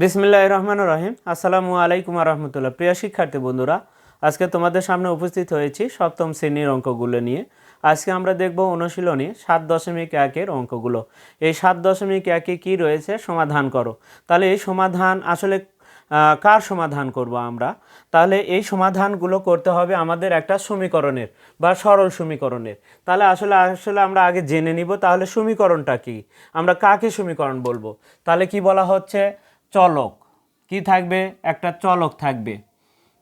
বিসমিল্লাহ রহমান রহিম। আসসালামু আলাইকুম রহমতুল্লাহ। প্রিয় শিক্ষার্থী বন্ধুরা, আজকে তোমাদের সামনে উপস্থিত হয়েছি সপ্তম শ্রেণির অঙ্কগুলো নিয়ে। আজকে আমরা দেখব অনুশীলনী সাত দশমিক একের অঙ্কগুলো। এই সাত দশমিক একে কি রয়েছে? সমাধান করো। তাহলে এই সমাধান আসলে কার সমাধান করব আমরা? তাহলে এই সমাধানগুলো করতে হবে আমাদের একটা সমীকরণের বা সরল সমীকরণের। তাহলে আসলে আসলে আমরা আগে জেনে নিব তাহলে সমীকরণটা কি? আমরা কাকে সমীকরণ বলব? তাহলে কি বলা হচ্ছে? চলক। কি থাকবে? একটা চলক থাকবে।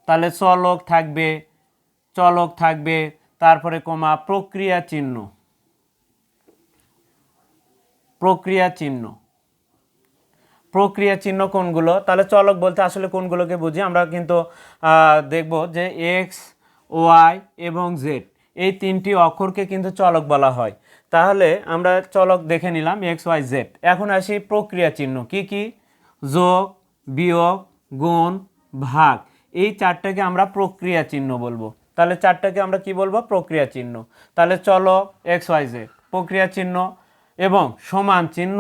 তাহলে চলক থাকবে চলক থাকবে, তারপরে কমা প্রক্রিয়া চিহ্ন। প্রক্রিয়া চিহ্ন। প্রক্রিয়া চিহ্ন কোনগুলো? তাহলে চলক বলতে আসলে কোনগুলোকে বুঝি? আমরা কিন্তু দেখব যে এক্স ওয়াই এবং জেড এই তিনটি অক্ষরকে কিন্তু চলক বলা হয়। তাহলে আমরা চলক দেখে নিলাম এক্স ওয়াই জেড এখন আসি প্রক্রিয়া চিহ্ন। কি কি? যোগ, বিয়োগ, গুণ, ভাগ। এই চারটাকে আমরা প্রক্রিয়া চিহ্ন বলব। তাহলে চারটাকে আমরা কি বলব? প্রক্রিয়া চিহ্ন। তাহলে চলো এক্স, ওয়াই, জেড। প্রক্রিয়া চিহ্ন এবং সমান চিহ্ন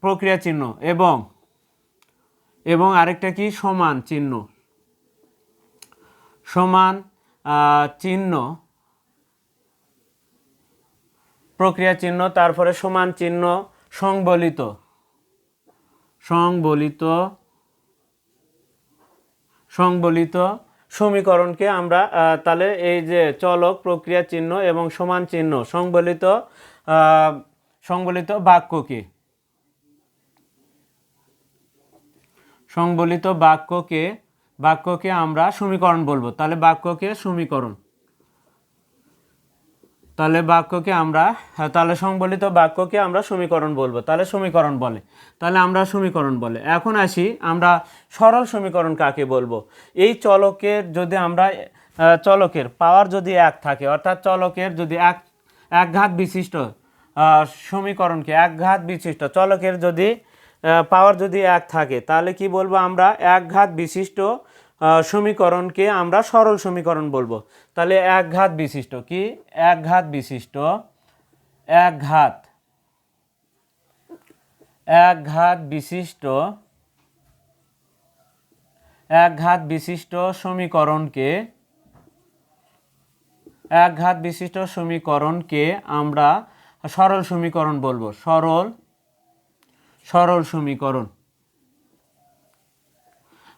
প্রক্রিয়া চিহ্ন এবং এবং আরেকটা কি? সমান চিহ্ন। সমান চিহ্ন। প্রক্রিয়া চিহ্ন, তারপরে সমান চিহ্ন, সংবলিত। সংবলিত সংবলিত সমীকরণকে আমরা তাহলে এই যে চলক, প্রক্রিয়া চিহ্ন এবং সমান চিহ্ন, সংবলিত সংবলিত বাক্যকে সংবলিত বাক্যকে বাক্যকে আমরা সমীকরণ বলব। তাহলে বাক্যকে সমীকরণ। তাহলে বাক্যকে আমরা হ্যাঁ, তাহলে সংবলিত বাক্যকে আমরা সমীকরণ বলব। তাহলে সমীকরণ বলে। তাহলে আমরা সমীকরণ বলে। এখন আসি আমরা সরল সমীকরণ কাকে বলব? এই চলকের যদি আমরা চলকের পাওয়ার যদি এক থাকে অর্থাৎ চলকের যদি এক একঘাত বিশিষ্ট সমীকরণকে একঘাত বিশিষ্ট চলকের যদি পাওয়ার যদি এক থাকে তাহলে কি বলব আমরা? একঘাত বিশিষ্ট সমীকরণকে আমরা সরল সমীকরণ বলব। তাহলে একঘাত বিশিষ্ট কি? একঘাত বিশিষ্ট একঘাত একঘাত বিশিষ্ট একঘাত বিশিষ্ট সমীকরণকে একঘাত বিশিষ্ট সমীকরণকে আমরা সরল সমীকরণ বলব। সরল সরল সমীকরণ।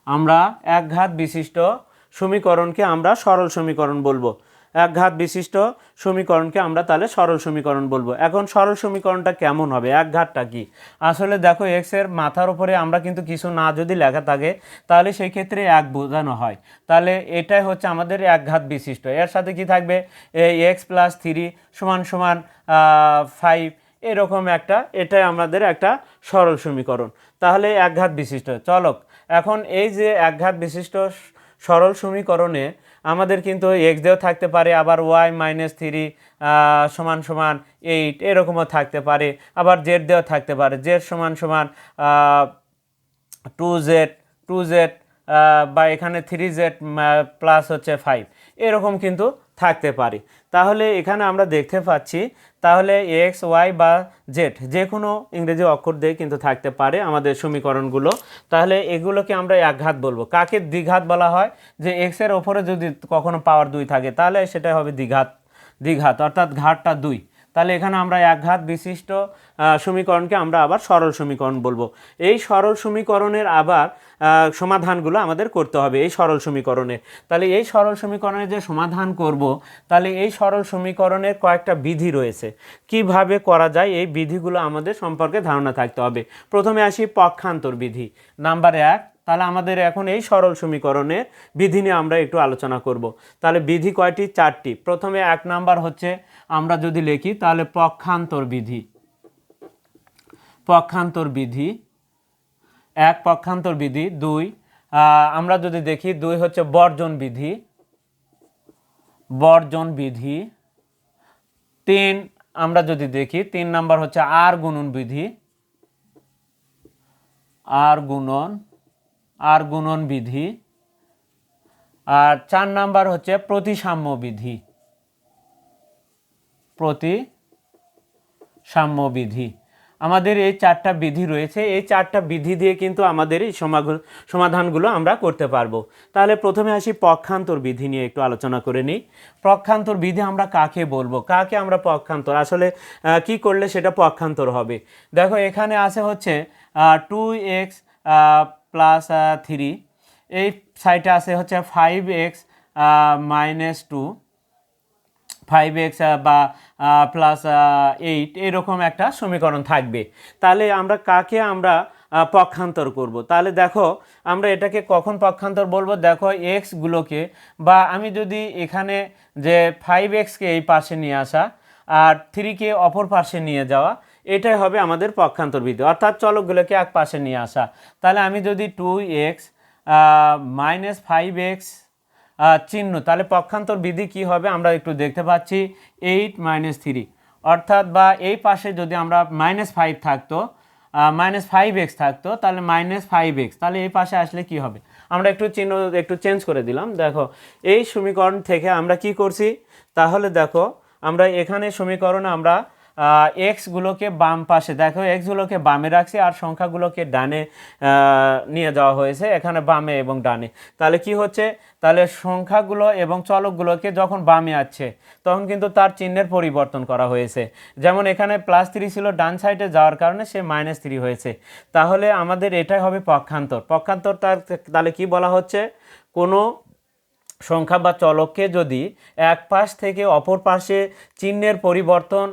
আমরা একঘাত বিশিষ্ট সমীকরণকে আমরা সরল সমীকরণ বলব। একঘাত বিশিষ্ট সমীকরণকে আমরা তাহলে সরল সমীকরণ বলব। এখন সরল সমীকরণটা কেমন হবে? একঘাতটা কি? আসলে দেখো এক্সের মাথার উপরে আমরা কিন্তু কিছু না যদি লেখা থাকে, তাহলে সেই ক্ষেত্রে এক বোঝানো হয়। তাহলে এটাই হচ্ছে আমাদের একঘাত বিশিষ্ট। এর সাথে কি থাকবে? এই এক্স প্লাস থ্রি সমান সমান ফাইভ এরকম একটা, এটাই আমাদের একটা সরল সমীকরণ। তাহলে একঘাত বিশিষ্ট। চলক এখন এই যে একঘাত বিশিষ্ট সরল সমীকরণে আমাদের কিন্তু এক্স দেও থাকতে পারে, আবার ওয়াই মাইনাস থ্রি সমান সমান এইট এরকমও থাকতে পারে, আবার জেড দেও থাকতে পারে জেড সমান সমান টু জেড টু জেড বা এখানে থ্রি জেড প্লাস হচ্ছে ফাইভ এরকম কিন্তু থাকতে পারে। তাহলে এখানে আমরা দেখতে পাচ্ছি, তাহলে এক্স, ওয়াই বা জেড যে কোনো ইংরেজি অক্ষর দিয়ে কিন্তু থাকতে পারে আমাদের সমীকরণগুলো। তাহলে এগুলোকে আমরা একঘাত বলব। কাকে দ্বিঘাত বলা হয়? যে এক্সের ওপরে যদি কখনো পাওয়ার দুই থাকে, তাহলে সেটা হবে দ্বিঘাত দ্বিঘাত, অর্থাৎ ঘাটটা দুই। তাহলে এখানে আমরা একঘাত বিশিষ্ট সমীকরণকে আমরা আবার সরল সমীকরণ বলব। এই সরল সমীকরণের আবার সমাধানগুলো আমাদের করতে হবে এই সরল সমীকরণের তাহলে এই সরল সমীকরণের যে সমাধান করব, তাহলে এই সরল সমীকরণের কয়েকটা বিধি রয়েছে। কীভাবে করা যায় এই বিধিগুলো আমাদের সম্পর্কে ধারণা থাকতে হবে। প্রথমে আসি পক্ষান্তর বিধি, নাম্বার এক। তাহলে আমাদের এখন এই সরল সমীকরণের বিধি নিয়ে আমরা একটু আলোচনা করব। তাহলে বিধি কয়টি? চারটি। প্রথমে এক নাম্বার হচ্ছে, আমরা যদি লিখি, তাহলে পক্ষান্তর বিধি। পক্ষান্তর বিধি এক পক্ষান্তর বিধি, দুই আমরা যদি দেখি দুই হচ্ছে বর্জন বিধি বর্জন বিধি, তিন, আমরা যদি দেখি তিন নাম্বার হচ্ছে আর গুণন বিধি, আর গুণন আর গুণন বিধি, আর চার নাম্বার হচ্ছে প্রতিসাম্য বিধি প্রতি সাম্য বিধি। আমাদের এই চারটা বিধি রয়েছে। এই চারটা বিধি দিয়ে কিন্তু আমাদের এই সমাধানগুলো আমরা করতে পারব। তাহলে প্রথমে আসি পক্ষান্তর বিধি নিয়ে একটু আলোচনা করে নিই। পক্ষান্তর বিধি আমরা কাকে বলব? কাকে আমরা পক্ষান্তর? আসলে কি করলে সেটা পক্ষান্তর হবে? দেখো, এখানে আছে হচ্ছে টু এক্স প্লাস থ্রি এই সাইডে আছে হচ্ছে five x minus two five x বা প্লাস এইট এরকম একটা সমীকরণ থাকবে। তাহলে আমরা কাকে আমরা পক্ষান্তর করব? তাহলে দেখো, আমরা এটাকে কখন পক্ষান্তর বলব? দেখো এক্সগুলোকে বা আমি যদি এখানে যে ফাইভ এক্সকে এই পাশে নিয়ে আসা, আর থ্রিকে অপর পাশে নিয়ে যাওয়া, এটাই হবে আমাদের পক্ষান্তর বিধি অর্থাৎ চলকগুলোকে এক পাশে নিয়ে আসা। তাহলে আমি যদি two x minus five x চিহ্ন। তাহলে পক্ষান্তর বিধি কি হবে? আমরা একটু দেখতে পাচ্ছি এইট মাইনাস থ্রি অর্থাৎ বা এই পাশে যদি আমরা মাইনাস ফাইভ থাকতো মাইনাস ফাইভ এক্স থাকতো, তাহলে মাইনাস ফাইভ এক্স তাহলে এই পাশে আসলে কি হবে? আমরা একটু চিহ্ন একটু চেঞ্জ করে দিলাম। দেখো, এই সমীকরণ থেকে আমরা কি করছি? তাহলে দেখো, আমরা এখানে সমীকরণে আমরা এক্সগুলোকে বাম পাশে, দেখো এক্সগুলোকে বামে রাখছি আর সংখ্যাগুলোকে ডানে নিয়ে যাওয়া হয়েছে, এখানে বামে এবং ডানে। তাহলে কি হচ্ছে? তাহলে সংখ্যাগুলো এবং চলকগুলোকে যখন বামে আছে তখন কিন্তু তার চিহ্নের পরিবর্তন করা হয়েছে। যেমন এখানে প্লাস থ্রি ছিল ডান সাইডে যাওয়ার কারণে সে মাইনাস থ্রি হয়েছে। তাহলে আমাদের এটাই হবে পক্ষান্তর। পক্ষান্তর তার, তাহলে কি বলা হচ্ছে? কোনো সংখ্যা বা চলককে যদি এক পাশ থেকে অপর পাশে চিহ্নের পরিবর্তন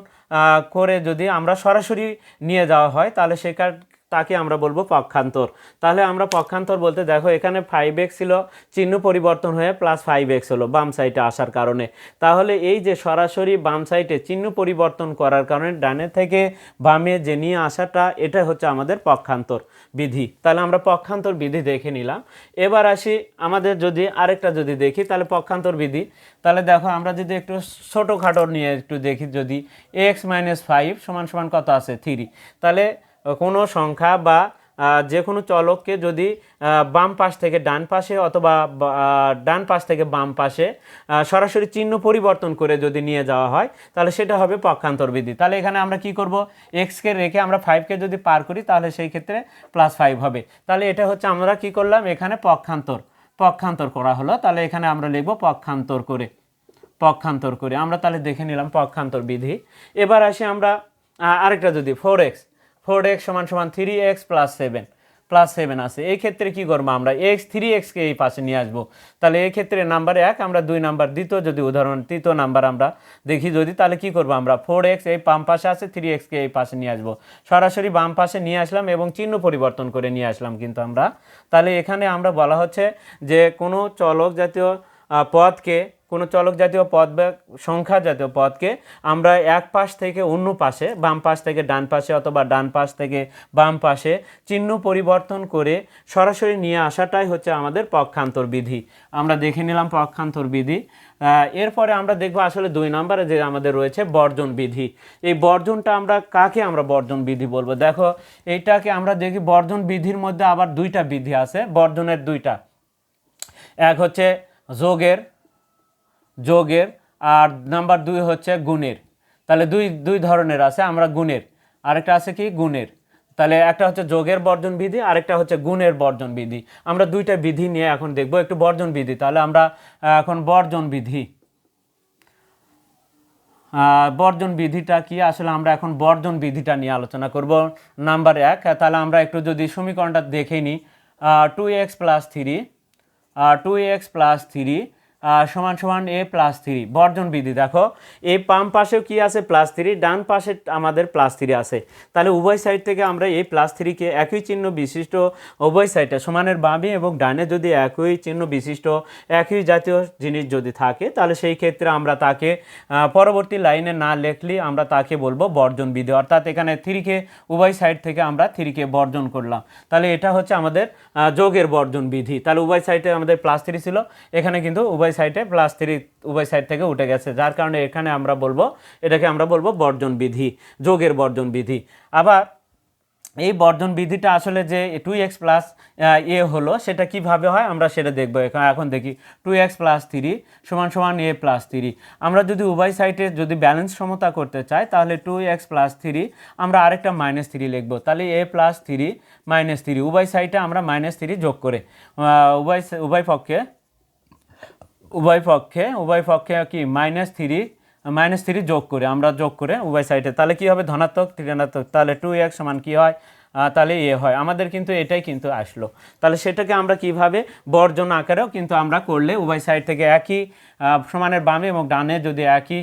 করে যদি আমরা সরাসরি নিয়ে যাওয়া হয় তাহলে সেখান তাকে আমরা বলব পক্ষান্তর। তাহলে আমরা পক্ষান্তর বলতে দেখো, এখানে ফাইভ এক্স ছিল, চিহ্ন পরিবর্তন হয়ে প্লাস ফাইভ এক্স হলো বাম সাইডে আসার কারণে। তাহলে এই যে সরাসরি বাম সাইডে চিহ্ন পরিবর্তন করার কারণে ডানে থেকে বামে যে নিয়ে আসাটা, এটা হচ্ছে আমাদের পক্ষান্তর বিধি। তাহলে আমরা পক্ষান্তর বিধি দেখে নিলাম। এবার আসি, আমাদের যদি আরেকটা যদি দেখি, তাহলে পক্ষান্তর বিধি। তাহলে দেখো, আমরা যদি একটু ছোটোখাটো নিয়ে একটু দেখি যদি এক্স মাইনাস ফাইভ সমান সমান কত আছে? থ্রি তাহলে কোনো সংখ্যা বা যে কোনো চলককে যদি বাম পাশ থেকে ডান পাশে অথবা ডান পাশ থেকে বাম পাশে সরাসরি চিহ্ন পরিবর্তন করে যদি নিয়ে যাওয়া হয়, তাহলে সেটা হবে পক্ষান্তর বিধি তাহলে এখানে আমরা কি করব? এক্সকে রেখে আমরা ফাইভকে যদি পার করি, তাহলে সেই ক্ষেত্রে প্লাস ফাইভ হবে। তাহলে এটা হচ্ছে আমরা কি করলাম? এখানে পক্ষান্তর পক্ষান্তর করা হলো। তাহলে এখানে আমরা লিখব পক্ষান্তর করে পক্ষান্তর করে। আমরা তাহলে দেখে নিলাম পক্ষান্তর বিধি। এবার আসি আমরা আরেকটা যদি ফোর এক্স ফোর এক্স সমান সমান three x plus seven plus seven আছে। এই ক্ষেত্রে কি করব আমরা? এক্স থ্রি এক্সকে এই পাশে নিয়ে আসব। তাহলে এই ক্ষেত্রে নাম্বার এক, আমরা দুই নাম্বার দ্বিতীয় যদি উদাহরণ, তৃতীয় নাম্বার আমরা দেখি যদি, তাহলে কি করব আমরা? ফোর এক্স এই বাম পাশে আছে থ্রি এক্সকে এই পাশে নিয়ে আসব। সরাসরি বাম পাশে নিয়ে আসলাম এবং চিহ্ন পরিবর্তন করে নিয়ে আসলাম কিন্তু আমরা। তাহলে এখানে আমরা বলা হচ্ছে যে কোনো চলক জাতীয় পদকে কোনো চলক জাতীয় পদ বা সংখ্যা জাতীয় পদকে আমরা এক পাশ থেকে অন্য পাশে, বাম পাশ থেকে ডান পাশে অথবা ডান পাশ থেকে বাম পাশে চিহ্ন পরিবর্তন করে সরাসরি নিয়ে আসাটাই হচ্ছে আমাদের পক্ষান্তর বিধি। আমরা দেখে নিলাম পক্ষান্তর বিধি। এরপরে আমরা দেখব আসলে দুই নম্বরে যে আমাদের রয়েছে বর্জন বিধি। এই বর্জনটা আমরা কাকে আমরা বর্জন বিধি বলব? দেখো, এইটাকে আমরা দেখি বর্জন বিধির মধ্যে আবার দুইটা বিধি আছে, বর্জনের দুইটা। এক হচ্ছে যোগের যোগের, আর নাম্বার দুই হচ্ছে গুণের। তাহলে দুই দুই ধরনের আছে, আমরা গুণের। আরেকটা আছে কি? গুণের। তাহলে একটা হচ্ছে যোগের বর্জন বিধি, আরেকটা হচ্ছে গুণের বর্জন বিধি। আমরা দুইটা বিধি নিয়ে এখন দেখব, একটু বর্জন বিধি। তাহলে আমরা এখন বর্জন বিধি। বর্জন বিধিটা কি? আসলে আমরা এখন বর্জন বিধিটা নিয়ে আলোচনা করব। নাম্বার এক, তাহলে আমরা একটু যদি সমীকরণটা দেখে নিই two x plus three two x plus three সমান সমান এ প্লাস থ্রি বর্জন বিধি, দেখো। এই পাম পাশেও কি আছে প্লাস থ্রি ডান পাশে আমাদের প্লাস থ্রি আছে। তাহলে উভয় সাইড থেকে আমরা এই প্লাস থ্রিকে একই চিহ্ন বিশিষ্ট উভয় সাইডে সমানের বামে এবং ডানে যদি একই চিহ্ন বিশিষ্ট একই জাতীয় জিনিস যদি থাকে, তাহলে সেই ক্ষেত্রে আমরা তাকে পরবর্তী লাইনে না লেখলে আমরা তাকে বলব বর্জন বিধি। অর্থাৎ এখানে থ্রিকে উভয় সাইড থেকে আমরা থ্রিকে বর্জন করলাম। তাহলে এটা হচ্ছে আমাদের যোগের বর্জন বিধি। তাহলে উভয় সাইডে আমাদের প্লাস থ্রি ছিল। এখানে কিন্তু উভয় সাইডে প্লাস থ্রি উভয় সাইড থেকে উঠে গেছে। যার কারণে এখানে আমরা বলব, এটাকে আমরা বলব বর্জন বিধি, যোগের বর্জন বিধি। আবার এই বর্জন বিধিটা আসলে যে টু এক্স প্লাস এ হলো, সেটা কীভাবে হয় আমরা সেটা দেখব। এখন এখন দেখি টু এক্স প্লাস থ্রি সমান সমান এ প্লাস থ্রি আমরা যদি উভয় সাইডে যদি ব্যালেন্স সমতা করতে চাই, তাহলে টু এক্স প্লাস থ্রি আমরা আরেকটা মাইনাস থ্রি লিখব। তাহলে এ প্লাস থ্রি মাইনাস থ্রি উভয় সাইডে আমরা মাইনাস থ্রি যোগ করে উভয় উভয় পক্ষে উভয় পক্ষে উভয় পক্ষে কি মাইনাস থ্রি মাইনাস থ্রি যোগ করে, আমরা যোগ করে উভয় সাইডে তাহলে কি হবে? ধনাত্মক ঋণাত্মক তাহলে টু এক্স সমান কী হয়? তাহলে ইয়ে হয়। আমাদের কিন্তু এটাই কিন্তু আসলো। তাহলে সেটাকে আমরা কীভাবে বর্জন আকারেও কিন্তু আমরা করলে উভয় সাইড থেকে একই সমানের বামে এবং ডানে যদি একই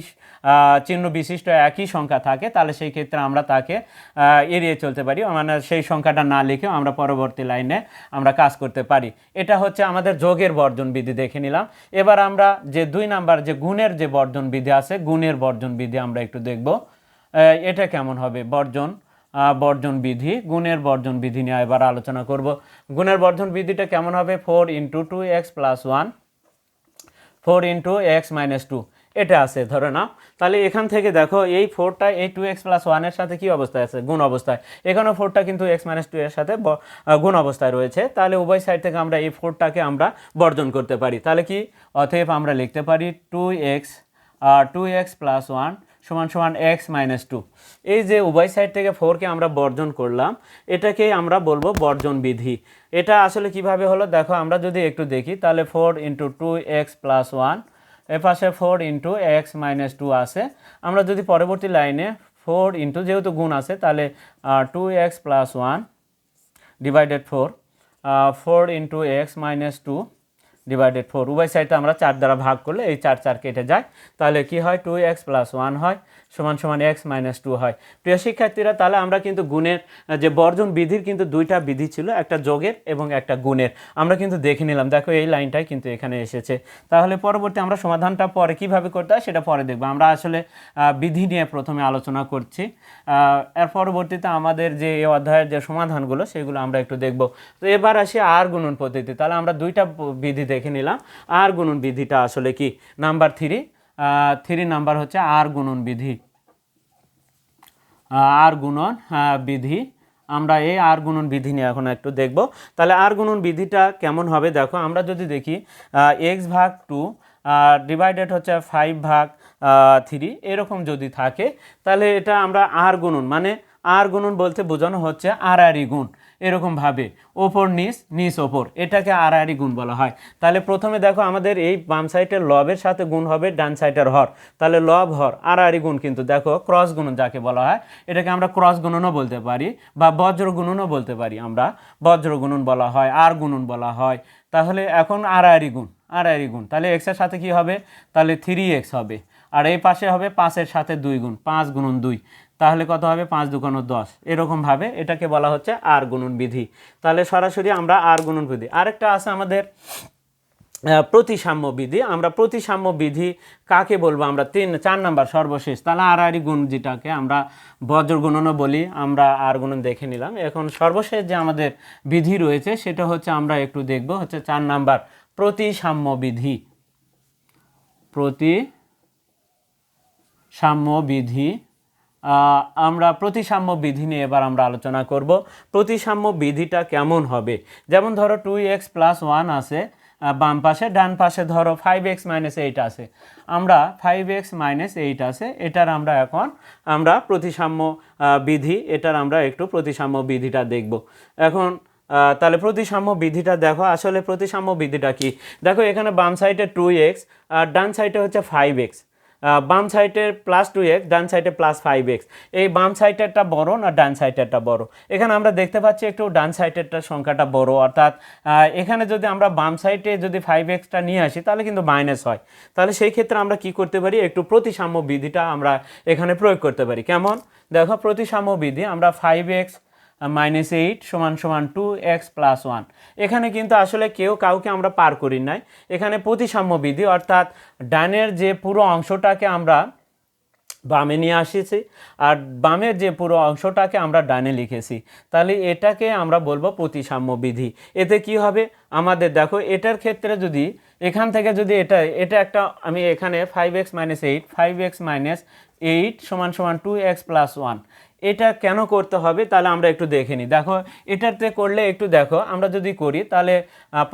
চিহ্ন বিশিষ্ট একই সংখ্যা থাকে, তাহলে সেই ক্ষেত্রে আমরা তাকে এড়িয়ে চলতে পারি। মানে সেই সংখ্যাটা না লিখেও আমরা পরবর্তী লাইনে আমরা কাজ করতে পারি। এটা হচ্ছে আমাদের যোগের বর্জন বিধি, দেখে নিলাম। এবার আমরা যে দুই নাম্বার যে গুণের যে বর্জন বিধি আছে, গুণের বর্জন বিধি আমরা একটু দেখব। এটা কেমন হবে? বর্জন বর্জন বিধি, গুণের বর্জন বিধি নিয়ে এবার আলোচনা করব। গুণের বর্জন বিধিটা কেমন হবে? Four into two x plus one. Four into x minus two. এটা আছে, ধরে নাও। তাহলে এখান থেকে দেখো, এই ফোরটা এই টু এক্স প্লাস ওয়ানের সাথে কী অবস্থায় আছে? গুণ অবস্থায়। এখানেও ফোরটা কিন্তু এক্স মাইনাস টু এর সাথে গুণ অবস্থায় রয়েছে। তাহলে উভয় সাইড থেকে আমরা এই ফোরটাকে আমরা বর্জন করতে পারি। তাহলে কি? অতএব আমরা লিখতে পারি two x two x plus one সমান সমান এক্স মাইনাস টু এই যে উভয় সাইড থেকে ফোরকে আমরা বর্জন করলাম, এটাকে আমরা বলব বর্জন বিধি। এটা আসলে কীভাবে হলো? দেখো, আমরা যদি একটু দেখি, তাহলে four into two x plus one এ পাশে four into x minus two আছে। আমরা যদি পরবর্তী লাইনে ফোর ইন্টু যেহেতু গুণ আছে, তাহলে two x plus one divided four four into x minus two divided four উভয় সাইডে আমরা চার দ্বারা ভাগ করলে এই চার চার কেটে যায়। তাহলে কি হয়? টু এক্স প্লাস ওয়ান হয়। সমান সমান এক্স মাইনাস টু হয়। প্রিয় শিক্ষার্থীরা, তাহলে আমরা কিন্তু গুণের যে বর্জন বিধির কিন্তু দুইটা বিধি ছিল, একটা যোগের এবং একটা গুণের। আমরা কিন্তু দেখে নিলাম, দেখো এই লাইনটাই কিন্তু এখানে এসেছে। তাহলে পরবর্তী আমরা সমাধানটা পরে কীভাবে করতে হয় সেটা পরে দেখব। আমরা আসলে বিধি নিয়ে প্রথমে আলোচনা করছি। এর পরবর্তীতে আমাদের যে এই অধ্যায়ের যে সমাধানগুলো, সেগুলো আমরা একটু দেখব। তো এবার আসি আর গুণন পদ্ধতি তাহলে আমরা দুইটা বিধি দেখে নিলাম। আর গুণন বিধিটা আসলে কি? নাম্বার থ্রি থ্রি নাম্বার হচ্ছে আর গুণন বিধি। আর গুণন বিধি। আমরা এই আর গুণন বিধি নিয়ে এখন একটু দেখব। তাহলে আর গুণন বিধিটা কেমন হবে? দেখো, আমরা যদি দেখি এক্স ভাগ টু ডিভাইডেড হচ্ছে ফাইভ ভাগ থ্রি এরকম যদি থাকে, তাহলে এটা আমরা আর গুণন মানে আর গুণন বলতে বোঝানো হচ্ছে আড়াআড়ি গুণ। এরকমভাবে ওপর, নিচ নিচ, ওপর। এটাকে আড়াআড়ি গুণ বলা হয়। তাহলে প্রথমে দেখো আমাদের এই বাম সাইডের লবের সাথে গুণ হবে ডান সাইডের হর। তাহলে লব, হর, আড়াআড়ি গুণ কিন্তু দেখো ক্রস গুণন যাকে বলা হয়, এটাকে আমরা ক্রস গুণনও বলতে পারি বা বজ্র গুণনও বলতে পারি আমরা। বজ্র গুণন বলা হয়, আর গুণন বলা হয়। তাহলে এখন আড়াআড়ি গুণ আড়াআড়ি গুণ। তাহলে এক্সের সাথে কি হবে? তাহলে থ্রি এক্স হবে। আর এই পাশে হবে পাঁচের সাথে দুই গুণ, পাঁচ গুণন দুই। তাহলে কত হবে? পাঁচ দুগুণ দশ। এরকমভাবে এটাকে বলা হচ্ছে আর গুণন বিধি। তাহলে সরাসরি আমরা আর গুণন বিধি। আরেকটা আছে আমাদের প্রতিসাম্য বিধি। আমরা প্রতিসাম্য বিধি কাকে বলব? আমরা তিন, চার নাম্বার সর্বশেষ। তাহলে আড়াআড়ি গুণ যেটাকে আমরা বজ্র গুণনও বলি, আমরা আর গুণন দেখে নিলাম। এখন সর্বশেষ যে আমাদের বিধি রয়েছে, সেটা হচ্ছে আমরা একটু দেখব, হচ্ছে চার নাম্বার প্রতিসাম্য বিধি। প্রতি সাম্য বিধি আমরা প্রতিসাম্য বিধি নিয়ে এবার আমরা আলোচনা করব। প্রতিসাম্য বিধিটা কেমন হবে? যেমন ধরো টু এক্স প্লাস ওয়ান আছে বাম পাশে, ডান পাশে ধরো ফাইভ এক্স মাইনাস এইট আছে। আমরা ফাইভ এক্স মাইনাস এইট আছে, এটার আমরা এখন আমরা প্রতিসাম্য বিধি, এটার আমরা একটু প্রতিসাম্য বিধিটা দেখব। এখন তাহলে প্রতিসাম্য বিধিটা দেখো, আসলে প্রতিসাম্য বিধিটা কি? দেখো এখানে বাম সাইডে টু এক্স আর ডান সাইডে হচ্ছে ফাইভ এক্স বাম সাইডের প্লাস টু এক্স ডান সাইডে প্লাস ফাইভ এক্স এই বাম সাইডেরটা বড় না ডান সাইডেরটা বড়? এখানে আমরা দেখতে পাচ্ছি একটু ডান সাইডেরটা সংখ্যাটা বড়, অর্থাৎ এখানে যদি আমরা বাম সাইডে যদি ফাইভ এক্সটা নিয়ে আসি, তাহলে কিন্তু মাইনাস হয়। তাহলে সেই ক্ষেত্রে আমরা কি করতে পারি? একটু প্রতিসাম্য বিধিটা আমরা এখানে প্রয়োগ করতে পারি। কেমন? দেখো, প্রতিসাম্য বিধি, আমরা ফাইভ এক্স মাইনাস এইট সমান সমান টু এক্স প্লাস ওয়ান এখানে কিন্তু আসলে কেউ কাউকে আমরা পার করি নাই। এখানে প্রতিসাম্য বিধি, অর্থাৎ ডানের যে পুরো অংশটাকে আমরা বামে নিয়ে আসিছি আর বামের যে পুরো অংশটাকে আমরা ডানে লিখেছি। তাহলে এটাকে আমরা বলব প্রতিসাম্য বিধি। এতে কি হবে? আমাদের দেখো, এটার ক্ষেত্রে যদি এখান থেকে যদি এটা এটা একটা, আমি এখানে five x minus eight five x minus eight সমান সমান টু এক্স প্লাস ওয়ান এটা কেন করতে হবে তাহলে আমরা একটু দেখে নিই। দেখো, এটাতে করলে একটু দেখো, আমরা যদি করি, তাহলে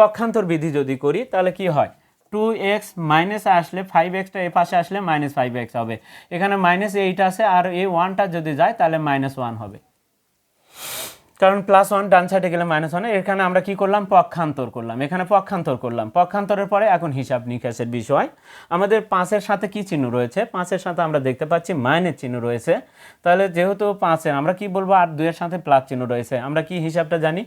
পক্ষান্তর বিধি যদি করি, তাহলে কি হয়? টু এক্স মাইনাস আসলে ফাইভ এক্সটা এ পাশে আসলে মাইনাস ফাইভ এক্স হবে। এখানে মাইনাস এইট আছে, আর এই ওয়ানটা যদি যায়, তাহলে মাইনাস ওয়ান হবে। কারণ প্লাস ওয়ান ডান সাইডে গেলে মাইনাস ওয়ান এখানে আমরা কি করলাম? পক্ষান্তর করলাম। এখানে পক্ষান্তর করলাম। পক্ষান্তরের পরে এখন হিসাব নিকাশের বিষয়। আমাদের পাঁচের সাথে কি চিহ্ন রয়েছে? পাঁচের সাথে আমরা দেখতে পাচ্ছি মাইনের চিহ্ন রয়েছে। তাহলে যেহেতু পাঁচে, আমরা কি বলব? আর দুইয়ের সাথে প্লাস চিহ্ন রয়েছে। আমরা কি হিসাবটা জানি?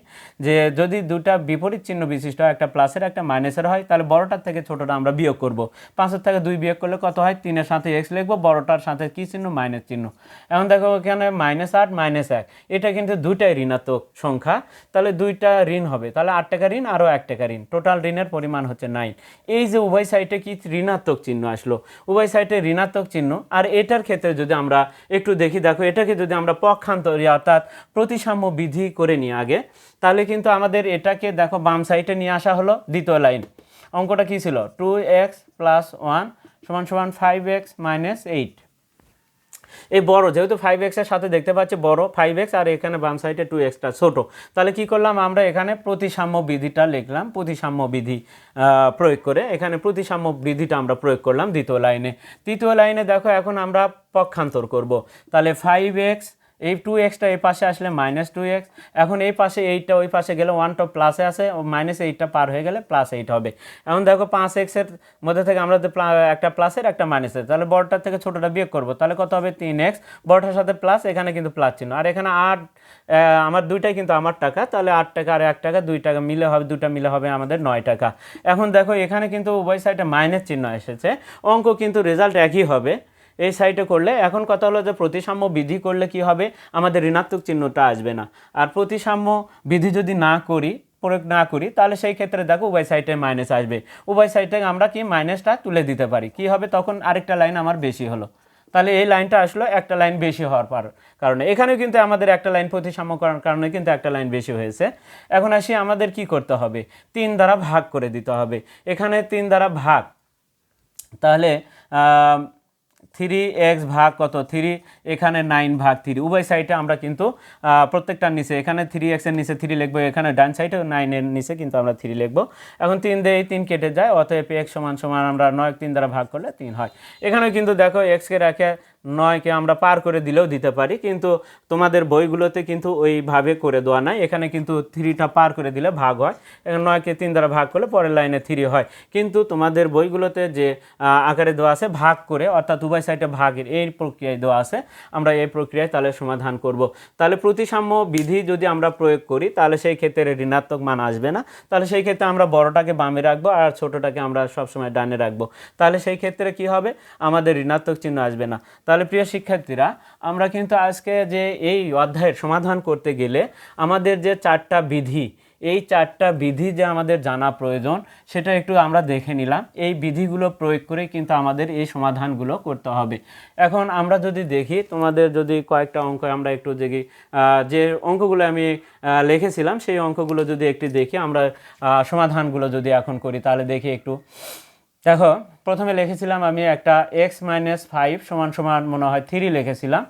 যে যদি দুটা বিপরীত চিহ্ন বিশিষ্ট একটা প্লাসের একটা মাইনাসের হয়, তাহলে বড়টার থেকে ছোটটা আমরা বিয়োগ করব। পাঁচের থেকে দুই বিয়োগ করলে কত হয়? তিনের সাথে এক্স লিখব। বড়টার সাথে কি চিহ্ন? মাইনাস চিহ্ন। এখন দেখো এখানে মাইনাস আট মাইনাস এক। এটা কিন্তু দুইটাই ঋণাত্মক সংখ্যা, তাহলে দুইটা ঋণ হবে। তাহলে আট টাকা ঋণ, আরও এক টাকা ঋণ। টোটাল ঋণের পরিমাণ হচ্ছে নাইন এই যে উভয় সাইডে কি ঋণাত্মক চিহ্ন আসলো? উভয় সাইডে ঋণাত্মক চিহ্ন। আর এটার ক্ষেত্রে যদি আমরা একটু দেখি, দেখো, এটাকে যদি আমরা পক্ষান্তর, অর্থাৎ প্রতিসাম্য বিধি করে নিই আগে, তাহলে কিন্তু আমাদের এটাকে, দেখো, বাম সাইডে নিয়ে আসা হলো দ্বিতীয় লাইন অঙ্কটা কী ছিল? টু এক্স প্লাস ওয়ান সমান সমান ফাইভ এক্স মাইনাস এইট এই বড়, যেহেতু ফাইভ এক্সের সাথে দেখতে পাচ্ছি বড় ফাইভ এক্স আর এখানে বাম সাইডে টু এক্সটা ছোটো। তাহলে কি করলাম আমরা এখানে প্রতিসাম্য বিধিটা লিখলাম, প্রতিসাম্য বিধি প্রয়োগ করে এখানে প্রতিসাম্য বিধিটা আমরা প্রয়োগ করলাম দ্বিতীয় লাইনে। তৃতীয় লাইনে দেখো এখন আমরা পক্ষান্তর করব। তাহলে ফাইভ এক্স এই টু এক্সটা এই পাশে আসলে মাইনাস টু এক্স এখন এই পাশে এইটটা ওই পাশে গেলে ওয়ানটা প্লাসে আসে মাইনাস এইটটা পার হয়ে গেলে প্লাস এইট হবে। এখন দেখো পাঁচ এক্সের মধ্যে থেকে আমরা একটা প্লাসের একটা মাইনাসের তাহলে বড়টার থেকে ছোটোটা বিয়োগ করব। তাহলে কত হবে? তিন এক্স বড়টার সাথে প্লাস এখানে কিন্তু প্লাস চিহ্ন। আর এখানে আট আমার দুইটাই কিন্তু আমার টাকা, তাহলে আট টাকা আর এক টাকা, দুই টাকা মিলে হবে, দুটা মিলে হবে আমাদের নয় টাকা। এখন দেখো এখানে কিন্তু উভয় সাইডে মাইনাস চিহ্ন এসেছে। অঙ্ক কিন্তু রেজাল্ট একই হবে। এই সাইডে করলে এখন কথা হলো যে প্রতিসাম্য বিধি করলে কি হবে? আমাদের ঋণাত্মক চিহ্নটা আসবে না। আর প্রতিসাম্য বিধি যদি না করি, প্রয়োগ না করি, তাহলে সেই ক্ষেত্রে দেখো উভয় সাইডে মাইনাস আসবে। উভয় সাইডে আমরা কি মাইনাসটা তুলে দিতে পারি? কি হবে? তখন আরেকটা লাইন আমার বেশি হলো। তাহলে এই লাইনটা আসলো একটা লাইন বেশি হওয়ার পর। কারণে এখানেও কিন্তু আমাদের একটা লাইন প্রতিসাম্য করার কারণে কিন্তু একটা লাইন বেশি হয়েছে। এখন আসি আমাদের কি করতে হবে? তিন দ্বারা ভাগ করে দিতে হবে। এখানে তিন দ্বারা ভাগ। তাহলে থ্রি এক্স ভাগ কত? থ্রি, এখানে নাইন ভাগ থ্রি। উভয় সাইডে আমরা কিন্তু প্রত্যেকটার নিচে, এখানে থ্রি এক্সের নিচে থ্রি লিখব, এখানে ডান সাইডে নাইনের নিচে কিন্তু আমরা থ্রি লিখব। এখন তিন দিয়ে তিন কেটে যায়, অতএব এক্স সমান সমান আমরা নয় তিন দ্বারা ভাগ করলে তিন হয়। এখানে কিন্তু দেখো এক্সকে রেখে নয়কে আমরা পার করে দিলেও দিতে পারি, কিন্তু তোমাদের বইগুলোতে কিন্তু ওইভাবে করে দেওয়া নাই। এখানে কিন্তু থ্রিটা পার করে দিলে ভাগ হয় নয়কে তিন দ্বারা ভাগ করলে পরের লাইনে থ্রি হয়। কিন্তু তোমাদের বইগুলোতে যে আকারে দেওয়া আছে ভাগ করে, অর্থাৎ উভয় সাইডে ভাগের এই প্রক্রিয়ায় দেওয়া আছে, আমরা এই প্রক্রিয়ায় তাহলে সমাধান করব। তাহলে প্রতিসাম্য বিধি যদি আমরা প্রয়োগ করি, তাহলে সেই ক্ষেত্রে ঋণাত্মক মান আসবে না। তাহলে সেই ক্ষেত্রে আমরা বড়টাকে বামে রাখব আর ছোটোটাকে আমরা সবসময় ডানে রাখব। তাহলে সেই ক্ষেত্রে কি হবে? আমাদের ঋণাত্মক চিহ্ন আসবে না। তাহলে প্রিয় শিক্ষার্থীরা, আমরা কিন্তু আজকে যে এই অধ্যায়ের সমাধান করতে গেলে আমাদের যে চারটা বিধি, এই চারটা বিধি যে আমাদের জানা প্রয়োজন, সেটা একটু আমরা দেখে নিলাম। এই বিধিগুলো প্রয়োগ করে কিন্তু আমাদের এই সমাধানগুলো করতে হবে। এখন আমরা যদি দেখি, তোমাদের যদি কয়েকটা অঙ্ক আমরা একটু দেখি যে অঙ্কগুলো আমি লিখেছিলাম, সেই অঙ্কগুলো যদি একটু দেখি, আমরা সমাধানগুলো যদি এখন করি, তাহলে দেখি একটু। দেখো প্রথমে লিখেছিলাম আমি একটা এক্স মাইনাস ফাইভ সমান সমান মনে হয় থ্রি লিখেছিলাম।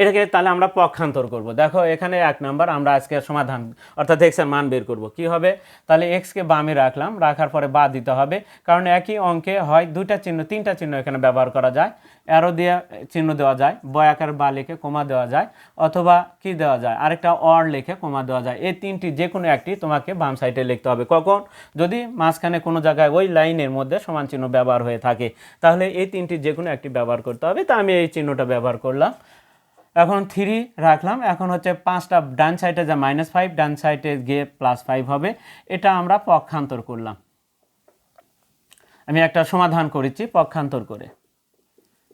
এটাকে তাহলে আমরা পক্ষান্তর করব। দেখো, এখানে এক নাম্বার, আমরা আজকে সমাধান, অর্থাৎ এক্সের মান বের করব। কি হবে? তাহলে এক্সকে বামে রাখলাম, রাখার পরে বা দিতে হবে, কারণ একই অঙ্কে হয় দুইটা চিহ্ন, তিনটা চিহ্ন এখানে ব্যবহার করা যায়। অ্যারো দিয়ে চিহ্ন দেওয়া যায় বয়াকার বা লিখে কোমা দেওয়া যায়, অথবা কি দেওয়া যায়? আরেকটা অর লিখে কোমা দেওয়া যায়। এই তিনটি যে কোনো একটি তোমাকে বাম সাইডে লিখতে হবে। কখন? যদি মাঝখানে কোনো জায়গায় ওই লাইনের মধ্যে সমান চিহ্ন ব্যবহার হয়ে থাকে, তাহলে এই তিনটি যে কোনো একটি ব্যবহার করতে হবে। তা আমি এই চিহ্নটা ব্যবহার করলাম। এখন থ্রি রাখলাম। এখন হচ্ছে পাঁচটা ডান সাইডে যা মাইনাস ফাইভ ডান সাইডে গিয়ে প্লাস ফাইভ হবে। এটা আমরা পক্ষান্তর করলাম। আমি একটা সমাধান করেছি পক্ষান্তর করে।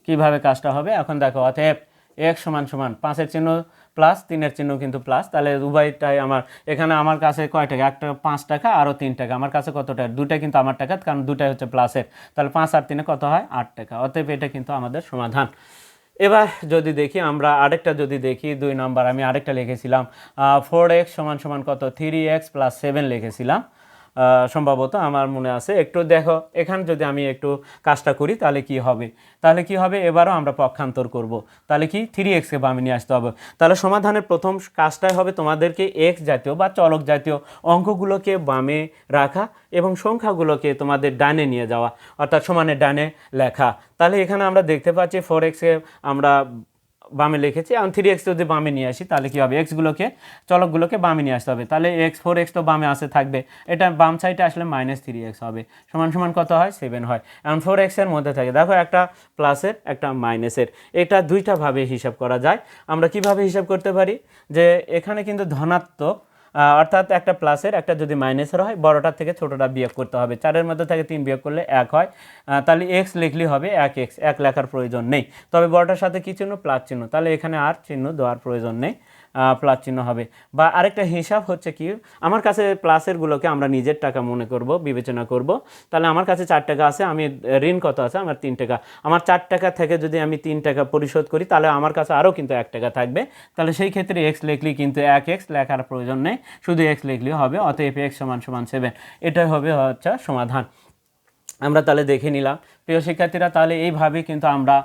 কীভাবে কাজটা হবে? এখন দেখো, অতএব এক সমান সমান পাঁচের চিহ্ন প্লাস তিনের চিহ্ন কিন্তু প্লাস তাহলে উভয়টাই আমার, এখানে আমার কাছে কয় টাকা? একটা পাঁচ টাকা, আরও তিন টাকা। আমার কাছে কত টাকা? দুটাই কিন্তু আমার টাকা, কারণ দুটাই হচ্ছে প্লাসের তাহলে পাঁচ আর তিনে কত হয়? আট টাকা। অতএব এটা কিন্তু আমাদের সমাধান। এবার যদি দেখি, আমরা আরেকটা যদি দেখি, দুই নম্বর আমি আরেকটা লিখেছিলাম ফোর এক্স সমান সমান কত? থ্রি এক্স প্লাস সেভেন লিখেছিলাম। সম্ভবত আমার মনে আছে। একটু দেখো, এখানে যদি আমি একটু কাজটা করি, তাহলে কি হবে? তাহলে কি হবে? এবারও আমরা পক্ষান্তর করব। তাহলে কি? থ্রি এক্সকে বামে নিয়ে আসতে হবে। তাহলে সমাধানের প্রথম কাজটাই হবে তোমাদেরকে এক্স জাতীয় বা চলক জাতীয় অঙ্কগুলোকে বামে রাখা এবং সংখ্যাগুলোকে তোমাদের ডানে নিয়ে যাওয়া, অর্থাৎ সমানে ডানে লেখা। তাহলে এখানে আমরা দেখতে পাচ্ছি ফোর এক্সকে আমরা বামে লিখেছি, এখন থ্রি এক্স যদি বামে নিয়ে আসি, তাহলে কি হবে? এক্সগুলোকে চলকগুলোকে বামে নিয়ে আসতে হবে। তাহলে এক্স ফোর এক্স তো বামে আসে থাকবে। এটা বাম সাইডে আসলে মাইনাস থ্রি এক্স হবে। সমান সমান কত হয়? সেভেন হয়। এখন ফোর এক্সের মধ্যে থাকে। দেখো একটা প্লাসের একটা মাইনাসের এটা দুইটাভাবে হিসাব করা যায়। আমরা কীভাবে হিসাব করতে পারি? যে এখানে কিন্তু ধনাত্মক অর্থাৎ একটা প্লাসের একটা যদি মাইনাসের হয়, বড়টার থেকে ছোটটা বিয়োগ করতে হবে। চারের মধ্যে থেকে তিন বিয়োগ করলে এক হয়। তাহলে এক্স লিখলেই হবে এক এক্স এক লেখার প্রয়োজন নেই। তবে বড়টার সাথে কী চিহ্ন? প্লাস চিহ্ন। তাহলে এখানে আর চিহ্ন দেওয়ার প্রয়োজন নেই। প্লাস চিহ্ন হবে। বা আরেকটা হিসাব হচ্ছে কি, আমার কাছে প্লাসেরগুলোকে আমরা নিজের টাকা মনে করব, বিবেচনা করব। তাহলে আমার কাছে চার টাকা আছে, আমি ঋণ কত আছে? আমার তিন টাকা। আমার চার টাকা থেকে যদি আমি তিন টাকা পরিশোধ করি, তাহলে আমার কাছে আরও কিন্তু এক টাকা থাকবে। তাহলে সেই ক্ষেত্রে এক্স লিখলেই কিন্তু এক এক্স লেখার প্রয়োজন নেই। শুধু এক্স লিখলেই হবে, অতএব এক্স সমান সমান সেভেন এটাই হবে হচ্ছে সমাধান। আমরা তাহলে দেখে নিলাম। প্রিয় শিক্ষার্থীরা, তাহলে এইভাবে কিন্তু আমরা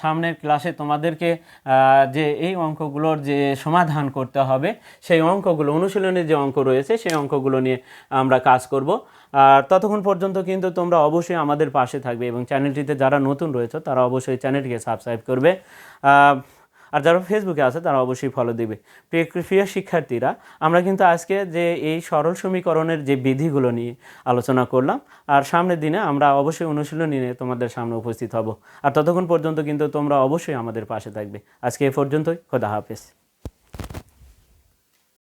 সামনের ক্লাসে তোমাদেরকে যে এই অঙ্কগুলোর যে সমাধান করতে হবে, সেই অঙ্কগুলো, অনুশীলনের যে অঙ্ক রয়েছে, সেই অঙ্কগুলো নিয়ে আমরা কাজ করব। আর ততক্ষণ পর্যন্ত কিন্তু তোমরা অবশ্যই আমাদের পাশে থাকবে এবং চ্যানেলটিতে যারা নতুন রয়েছে, তারা অবশ্যই চ্যানেলটিকে সাবস্ক্রাইব করবে। আর যারা ফেসবুকে আছে, তারা অবশ্যই ফলো দিবে। প্রিয় শিক্ষার্থীরা, আমরা কিন্তু আজকে যে এই সরল সমীকরণের যে বিধিগুলো নিয়ে আলোচনা করলাম, আর সামনের দিনে আমরা অবশ্যই অনুশীলন নিয়ে তোমাদের সামনে উপস্থিত হব। আর ততক্ষণ পর্যন্ত কিন্তু তোমরা অবশ্যই আমাদের পাশে থাকবে। আজকে এ পর্যন্তই, খোদা হাফেজ।